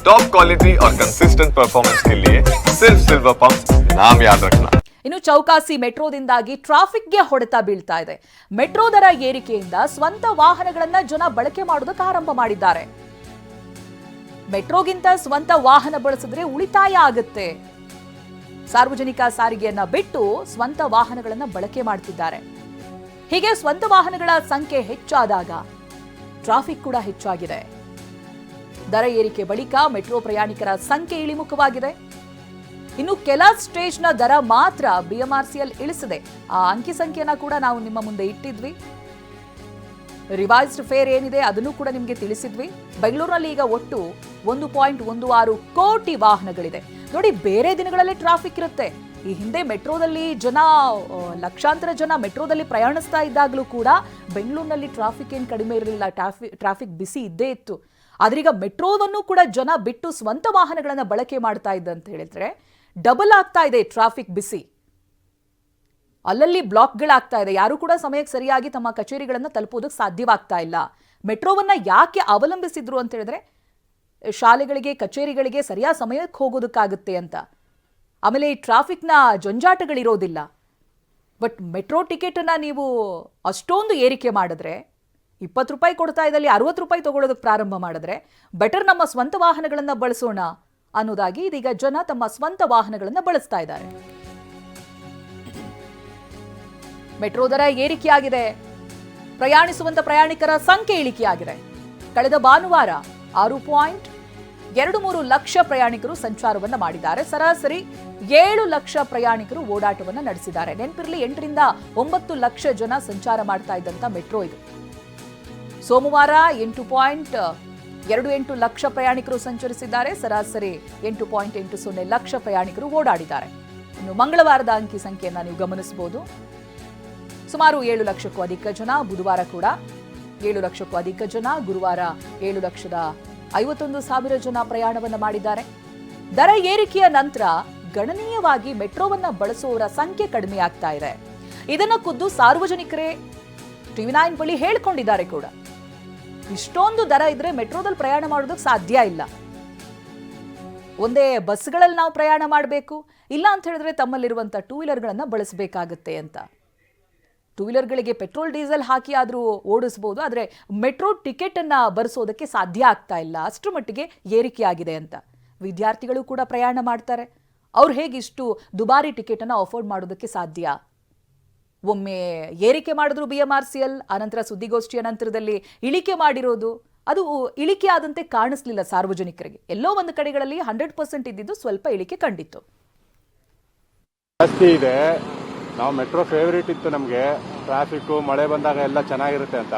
Top quality और consistent performance के लिए सिर्फ सिल्वर पंप नाम याद रखना ಇನ್ನು ಚೌಕಾಸಿ ಮೆಟ್ರೋದಿಂದಾಗಿ ಟ್ರಾಫಿಕ್ಗೆ ಹೊಡೆತ ಬೀಳ್ತಾ ಇದೆ ಮೆಟ್ರೋ ದರ ಏರಿಕೆಯಿಂದ ಸ್ವಂತ ವಾಹನಗಳನ್ನ ಜನ ಬಳಕೆ ಮಾಡೋದಕ್ಕೆ ಆರಂಭ ಮಾಡಿದ್ದಾರೆ ಮೆಟ್ರೋಗಿಂತ ಸ್ವಂತ ವಾಹನ ಬಳಸಿದ್ರೆ ಉಳಿತಾಯ ಆಗುತ್ತೆ ಸಾರ್ವಜನಿಕ ಸಾರಿಗೆಯನ್ನ ಬಿಟ್ಟು ಸ್ವಂತ ವಾಹನಗಳನ್ನ ಬಳಕೆ ಮಾಡ್ತಿದ್ದಾರೆ ಹೀಗೆ ಸ್ವಂತ ವಾಹನಗಳ ಸಂಖ್ಯೆ ಹೆಚ್ಚಾದಾಗ ಟ್ರಾಫಿಕ್ ಕೂಡ ಹೆಚ್ಚಾಗಿದೆ ದರ ಏರಿಕೆ ಬಳಿಕ ಮೆಟ್ರೋ ಪ್ರಯಾಣಿಕರ ಸಂಖ್ಯೆ ಇಳಿಮುಖವಾಗಿದೆ. ಇನ್ನು ಕೆಲ ಸ್ಟೇಜ್ನ ದರ ಮಾತ್ರ ಬಿಎಂಆರ್ಸಿಎಲ್ ಇಳಿಸಿದೆ. ಆ ಅಂಕಿ ಸಂಖ್ಯೆನ ಕೂಡ ನಾವು ನಿಮ್ಮ ಮುಂದೆ ಇಟ್ಟಿದ್ವಿ. ರಿವೈಸ್ಡ್ ಫೇರ್ ಏನಿದೆ ಅದನ್ನು ಕೂಡ ನಿಮಗೆ ತಿಳಿಸಿದ್ವಿ. ಬೆಂಗಳೂರಿನಲ್ಲಿ ಈಗ ಒಟ್ಟು ಒಂದು ಪಾಯಿಂಟ್ ಒಂದು ಆರು ಕೋಟಿ ವಾಹನಗಳಿದೆ. ನೋಡಿ, ಬೇರೆ ದಿನಗಳಲ್ಲಿ ಟ್ರಾಫಿಕ್ ಇರುತ್ತೆ. ಈ ಹಿಂದೆ ಮೆಟ್ರೋದಲ್ಲಿ ಜನ ಲಕ್ಷಾಂತರ ಜನ ಮೆಟ್ರೋದಲ್ಲಿ ಪ್ರಯಾಣಿಸ್ತಾ ಇದ್ದಾಗಲೂ ಕೂಡ ಬೆಂಗಳೂರಿನಲ್ಲಿ ಟ್ರಾಫಿಕ್ ಏನು ಕಡಿಮೆ ಇರಲಿಲ್ಲ. ಟ್ರಾಫಿಕ್ ಟ್ರಾಫಿಕ್ ಬಿಸಿ ಇದ್ದೇ ಇತ್ತು. ಆದ್ರೀಗ ಮೆಟ್ರೋವನ್ನು ಕೂಡ ಜನ ಬಿಟ್ಟು ಸ್ವಂತ ವಾಹನಗಳನ್ನು ಬಳಕೆ ಮಾಡ್ತಾ ಇದ್ದಂತ ಹೇಳಿದ್ರೆ ಡಬಲ್ ಆಗ್ತಾ ಇದೆ ಟ್ರಾಫಿಕ್ ಬಿಸಿ. ಅಲ್ಲಲ್ಲಿ ಬ್ಲಾಕ್ಗಳಾಗ್ತಾ ಇದೆ. ಯಾರು ಕೂಡ ಸಮಯಕ್ಕೆ ಸರಿಯಾಗಿ ತಮ್ಮ ಕಚೇರಿಗಳನ್ನು ತಲುಪೋದಕ್ಕೆ ಸಾಧ್ಯವಾಗ್ತಾ ಇಲ್ಲ. ಮೆಟ್ರೋವನ್ನ ಯಾಕೆ ಅವಲಂಬಿಸಿದ್ರು ಅಂತ ಹೇಳಿದ್ರೆ, ಶಾಲೆಗಳಿಗೆ, ಕಚೇರಿಗಳಿಗೆ ಸರಿಯಾದ ಸಮಯಕ್ಕೆ ಹೋಗೋದಕ್ಕಾಗುತ್ತೆ ಅಂತ. ಆಮೇಲೆ ಈ ಟ್ರಾಫಿಕ್ನ ಜಂಜಾಟಗಳಿರೋದಿಲ್ಲ. ಬಟ್ ಮೆಟ್ರೋ ಟಿಕೆಟನ್ನು ನೀವು ಅಷ್ಟೊಂದು ಏರಿಕೆ ಮಾಡಿದ್ರೆ ಇಪ್ಪತ್ತು ರೂಪಾಯಿ ಕೊಡ್ತಾ ಇದ್ದಲ್ಲಿ ಅರವತ್ತು ರೂಪಾಯಿ ತಗೊಳ್ಳೋದಕ್ಕೆ ಪ್ರಾರಂಭ ಮಾಡಿದ್ರೆ ಬೆಟರ್ ನಮ್ಮ ಸ್ವಂತ ವಾಹನಗಳನ್ನು ಬಳಸೋಣ ಅನ್ನೋದಾಗಿ ಇದೀಗ ಜನ ತಮ್ಮ ಸ್ವಂತ ವಾಹನಗಳನ್ನು ಬಳಸ್ತಾ ಇದ್ದಾರೆ. ಮೆಟ್ರೋ ದರ ಏರಿಕೆಯಾಗಿದೆ. ಪ್ರಯಾಣಿಸುವಂತ ಪ್ರಯಾಣಿಕರ ಸಂಖ್ಯೆ ಇಳಿಕೆಯಾಗಿದೆ. ಕಳೆದ ಭಾನುವಾರ ಆರು ಪಾಯಿಂಟ್ ಎರಡು ಮೂರು ಲಕ್ಷ ಪ್ರಯಾಣಿಕರು ಸಂಚಾರವನ್ನ ಮಾಡಿದ್ದಾರೆ. ಸರಾಸರಿ ಏಳು ಲಕ್ಷ ಪ್ರಯಾಣಿಕರು ಓಡಾಟವನ್ನ ನಡೆಸಿದ್ದಾರೆ. ನೆನಪಿರಲಿ ಎಂಟರಿಂದ ಒಂಬತ್ತು ಲಕ್ಷ ಜನ ಸಂಚಾರ ಮಾಡ್ತಾ ಇದ್ದಂತ ಮೆಟ್ರೋ ಇದು. ಸೋಮವಾರ ಎಂಟು ಪಾಯಿಂಟ್, ಎರಡು ಎಂಟು ಲಕ್ಷ ಪ್ರಯಾಣಿಕರು ಸಂಚರಿಸಿದ್ದಾರೆ. ಸರಾಸರಿ ಎಂಟು ಪಾಯಿಂಟ್ ಎಂಟು ಸೊನ್ನೆ ಲಕ್ಷ ಪ್ರಯಾಣಿಕರು ಓಡಾಡಿದ್ದಾರೆ. ಇನ್ನು ಮಂಗಳವಾರದ ಅಂಕಿ ಸಂಖ್ಯೆಯನ್ನು ನೀವು ಗಮನಿಸಬಹುದು. ಸುಮಾರು ಏಳು ಲಕ್ಷಕ್ಕೂ ಅಧಿಕ ಜನ ಬುಧವಾರ ಕೂಡ, ಏಳು ಲಕ್ಷಕ್ಕೂ ಅಧಿಕ ಜನ ಗುರುವಾರ ಏಳು ಲಕ್ಷದ ಐವತ್ತೊಂದು ಸಾವಿರ ಜನ ಪ್ರಯಾಣವನ್ನು ಮಾಡಿದ್ದಾರೆ. ದರ ಏರಿಕೆಯ ನಂತರ ಗಣನೀಯವಾಗಿ ಮೆಟ್ರೋವನ್ನ ಬಳಸುವವರ ಸಂಖ್ಯೆ ಕಡಿಮೆ ಆಗ್ತಾ ಇದೆ. ಇದನ್ನ ಖುದ್ದು ಸಾರ್ವಜನಿಕರೇ ಟಿವಿ ನೈನ್ ಬಳಿ ಹೇಳ್ಕೊಂಡಿದ್ದಾರೆ ಕೂಡ. ಇಷ್ಟೊಂದು ದರ ಇದ್ರೆ ಮೆಟ್ರೋದಲ್ಲಿ ಪ್ರಯಾಣ ಮಾಡೋದಕ್ಕೆ ಸಾಧ್ಯ ಇಲ್ಲ. ಒಂದೇ ಬಸ್ಗಳಲ್ಲಿ ನಾವು ಪ್ರಯಾಣ ಮಾಡಬೇಕು. ಇಲ್ಲ ಅಂತ ಹೇಳಿದ್ರೆ ತಮ್ಮಲ್ಲಿರುವಂಥ ಟೂ ವೀಲರ್ಗಳನ್ನು ಬಳಸಬೇಕಾಗತ್ತೆ ಅಂತ. ಟೂ ವೀಲರ್ಗಳಿಗೆ ಪೆಟ್ರೋಲ್ ಡೀಸೆಲ್ ಹಾಕಿ ಆದರೂ ಓಡಿಸ್ಬೋದು, ಆದರೆ ಮೆಟ್ರೋ ಟಿಕೆಟನ್ನು ಬರೆಸೋದಕ್ಕೆ ಸಾಧ್ಯ ಆಗ್ತಾ ಇಲ್ಲ. ಅಷ್ಟರ ಮಟ್ಟಿಗೆ ಏರಿಕೆ ಆಗಿದೆ ಅಂತ. ವಿದ್ಯಾರ್ಥಿಗಳು ಕೂಡ ಪ್ರಯಾಣ ಮಾಡ್ತಾರೆ. ಅವ್ರು ಹೇಗಿಷ್ಟು ದುಬಾರಿ ಟಿಕೆಟನ್ನು ಅಫೋರ್ಡ್ ಮಾಡೋದಕ್ಕೆ ಸಾಧ್ಯ? ಒಮ್ಮೆ ಏರಿಕೆ ಮಾಡಿದ್ರು B M R C L ಆನಂತರ ಸುದ್ದಿಗೋಷ್ಠಿಯ ನಂತರದಲ್ಲಿ ಇಳಿಕೆ ಮಾಡಿರೋದು ಅದು ಇಳಿಕೆ ಆದಂತೆ ಕಾಣಿಸ್ಲಿಲ್ಲ ಸಾರ್ವಜನಿಕರಿಗೆ. ಎಲ್ಲೋ ಒಂದು ಕಡೆಗಳಲ್ಲಿ ಹಂಡ್ರೆಡ್ ಪರ್ಸೆಂಟ್ ಇದ್ದಿದ್ದು ಸ್ವಲ್ಪ ಇಳಿಕೆ ಕಂಡಿತ್ತು. ಜಾಸ್ತಿ ಇದೆ. ನಾವು ಮೆಟ್ರೋ ಫೇವ್ರೇಟ್ ಇತ್ತು ನಮಗೆ. ಟ್ರಾಫಿಕ್ಕು ಮಳೆ ಬಂದಾಗ ಎಲ್ಲ ಚೆನ್ನಾಗಿರುತ್ತೆ ಅಂತ.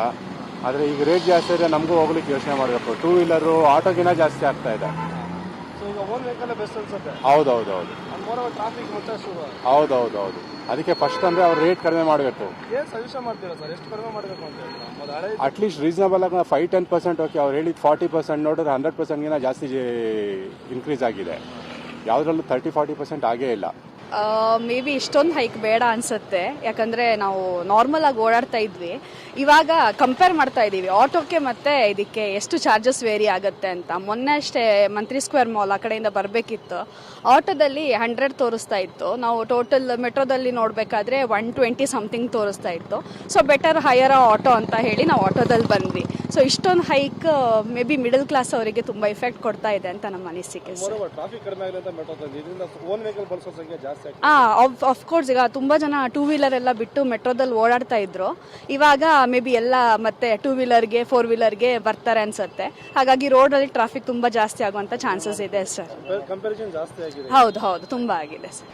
ಆದರೆ ಈಗ ರೇಟ್ ಜಾಸ್ತಿ ಇದೆ ನಮಗೂ ಹೋಗ್ಲಿಕ್ಕೆ ಯೋಚನೆ ಮಾಡಬೇಕು. ಟೂ ವೀಲರು ಆಟೋಗಿನ ಜಾಸ್ತಿ ಆಗ್ತಾ ಇದೆ. ಸೊ ಈಗ ಅದಕ್ಕೆ ಫಸ್ಟ್ ಅಂದರೆ ಅವ್ರ ರೇಟ್ ಕಡಿಮೆ ಮಾಡಬೇಕು. ಅಟ್ ಸಜೆಷನ್ ಮಾಡ್ತೀರಾ ಸರ್ ಎಷ್ಟು ಕಡಿಮೆ ಮಾಡಬೇಕು ಅಂತ ಹೇಳ್ತೀರಾ? ಮೊದಲು ಹಳೆ ಅಟ್ಲೀಸ್ಟ್ ರೀಸನಬಲ್ ಆಗಿ ಫೈವ್ ಟೆನ್ ಪರ್ಸೆಂಟ್ ಓಕೆ ಅವ್ರು ಹೇಳಿದ ಫಾರ್ಟಿ ಪರ್ಸೆಂಟ್ ನೋಡಿದ್ರೆ ಹಂಡ್ರೆಡ್ ಪರ್ಸೆಂಟ್ಗಿನ ಜಾಸ್ತಿ ಇನ್ಕ್ರೀಸ್ ಆಗಿದೆ. ಯಾವುದ್ರಲ್ಲೂ ತರ್ಟಿ ಫಾರ್ಟಿ ಪರ್ಸೆಂಟ್ ಆಗೇ ಇಲ್ಲ. ಮೇ ಬಿ ಇಷ್ಟೊಂದು ಹೈಕ್ ಬೇಡ ಅನ್ಸುತ್ತೆ. ಯಾಕಂದ್ರೆ ನಾವು ನಾರ್ಮಲ್ ಆಗಿ ಓಡಾಡ್ತಾ ಇದ್ವಿ. ಇವಾಗ ಕಂಪೇರ್ ಮಾಡ್ತಾ ಇದ್ದೀವಿ. ಆಟೋಕ್ಕೆ ಮತ್ತೆ ಇದಕ್ಕೆ ಎಷ್ಟು ಚಾರ್ಜಸ್ ವೇರಿ ಆಗುತ್ತೆ ಅಂತ. ಮೊನ್ನೆ ಅಷ್ಟೇ ಮಂತ್ರಿ ಸ್ಕ್ವೇರ್ ಮಾಲ್ ಆ ಕಡೆಯಿಂದ ಬರಬೇಕಿತ್ತು. ಆಟೋದಲ್ಲಿ ಹಂಡ್ರೆಡ್ ತೋರಿಸ್ತಾ ಇತ್ತು. ನಾವು ಟೋಟಲ್ ಮೆಟ್ರೋದಲ್ಲಿ ನೋಡಬೇಕಾದ್ರೆ ಒನ್ ಟ್ವೆಂಟಿ ಸಮಥಿಂಗ್ ತೋರಿಸ್ತಾ ಇತ್ತು. ಸೊ ಬೆಟರ್ ಹೈಯರ್ ಆಟೋ ಅಂತ ಹೇಳಿ ನಾವು ಆಟೋದಲ್ಲಿ ಬಂದ್ವಿ. ಸೊ ಇಷ್ಟೊಂದು hike may be middle class ಅವರಿಗೆ ತುಂಬ ಇಫೆಕ್ಟ್ ಕೊಡ್ತಾ ಇದೆ ಅಂತ ನಮ್ಮ ಅನಿಸಿಕೆ ಟ್ರಾಫಿಕ್ ಕಡಿಮೆ ಆಗಿದೆ ಅಂತ ಮೆಟ್ರೋದಲ್ಲಿ. ಇದರಿಂದ ಓನ್ ವೆಹಿಕಲ್ ಬಳಸೋ ಸಂಖ್ಯೆ ಜಾಸ್ತಿ ಆಗ್ತದೆ ಆ ಅಫ್ಕೋರ್ಸ್ ಈಗ ತುಂಬಾ ಜನ ಟೂ ವೀಲರ್ ಎಲ್ಲ ಬಿಟ್ಟು ಮೆಟ್ರೋದಲ್ಲಿ ಓಡಾಡ್ತಾ ಇದ್ರು. ಇವಾಗ ಮೇ ಬಿ ಎಲ್ಲ ಮತ್ತೆ ಟೂ ವೀಲರ್ಗೆ ಫೋರ್ ವೀಲರ್ಗೆ ಬರ್ತಾರೆ ಅನ್ಸುತ್ತೆ. ಹಾಗಾಗಿ ರೋಡಲ್ಲಿ ಟ್ರಾಫಿಕ್ ತುಂಬಾ ಜಾಸ್ತಿ ಆಗುವಂತ ಚಾನ್ಸಸ್ ಇದೆ ಸರ್ ಕಂಪ್ಯಾರಿಸನ್ ಜಾಸ್ತಿ ಆಗಿದೆ. ಹೌದು ಹೌದು ತುಂಬಾ ಆಗಿದೆ ಸರ್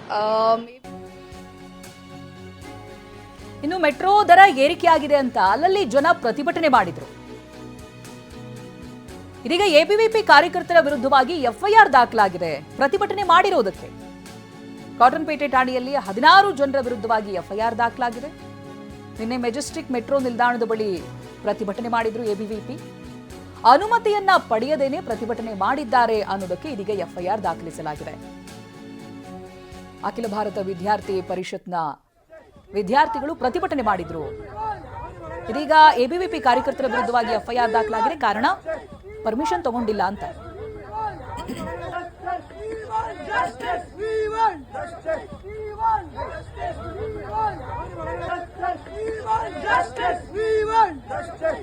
ಇನ್ನು ಮೆಟ್ರೋ ದರ ಏರಿಕೆಯಾಗಿದೆ ಅಂತ ಅಲ್ಲಲ್ಲಿ ಜನ ಪ್ರತಿಭಟನೆ ಮಾಡಿದ್ರು. ಇದೀಗ ಎಬಿವಿಪಿ ಕಾರ್ಯಕರ್ತರ ವಿರುದ್ಧವಾಗಿ ಎಫ್ಐಆರ್ ದಾಖಲಾಗಿದೆ. ಪ್ರತಿಭಟನೆ ಮಾಡಿರೋದಕ್ಕೆ. ಕಾಟನ್ಪೇಟೆ ಠಾಣೆಯಲ್ಲಿ ಹದಿನಾರು ಜನರ ವಿರುದ್ಧವಾಗಿ ಎಫ್ಐಆರ್ ದಾಖಲಾಗಿದೆ. ನಿನ್ನೆ ಮೆಜೆಸ್ಟಿಕ್ ಮೆಟ್ರೋ ನಿಲ್ದಾಣದ ಬಳಿ ಪ್ರತಿಭಟನೆ ಮಾಡಿದ್ರು ಎಬಿವಿಪಿ ಅನುಮತಿಯನ್ನ ಪಡೆಯದೇನೆ ಪ್ರತಿಭಟನೆ ಮಾಡಿದ್ದಾರೆ ಅನ್ನೋದಕ್ಕೆ ಇದೀಗ ಎಫ್ಐಆರ್ ದಾಖಲಿಸಲಾಗಿದೆ. ಅಖಿಲ ಭಾರತ ವಿದ್ಯಾರ್ಥಿ ಪರಿಷತ್ನ ವಿದ್ಯಾರ್ಥಿಗಳು ಪ್ರತಿಭಟನೆ ಮಾಡಿದ್ರು. ಇದೀಗ ಎಬಿವಿಪಿ ಕಾರ್ಯಕರ್ತರ ವಿರುದ್ಧವಾಗಿ ಎಫ್ಐಆರ್ ದಾಖಲಾಗಿದೆ. ಕಾರಣ, ಪರ್ಮಿಷನ್ ತಗೊಂಡಿಲ್ಲ ಅಂತ. justice. We want justice. We want justice. we won. Justice, we won. Justice, we won. Justice,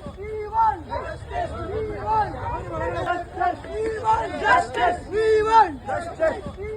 we won. Justice, we won.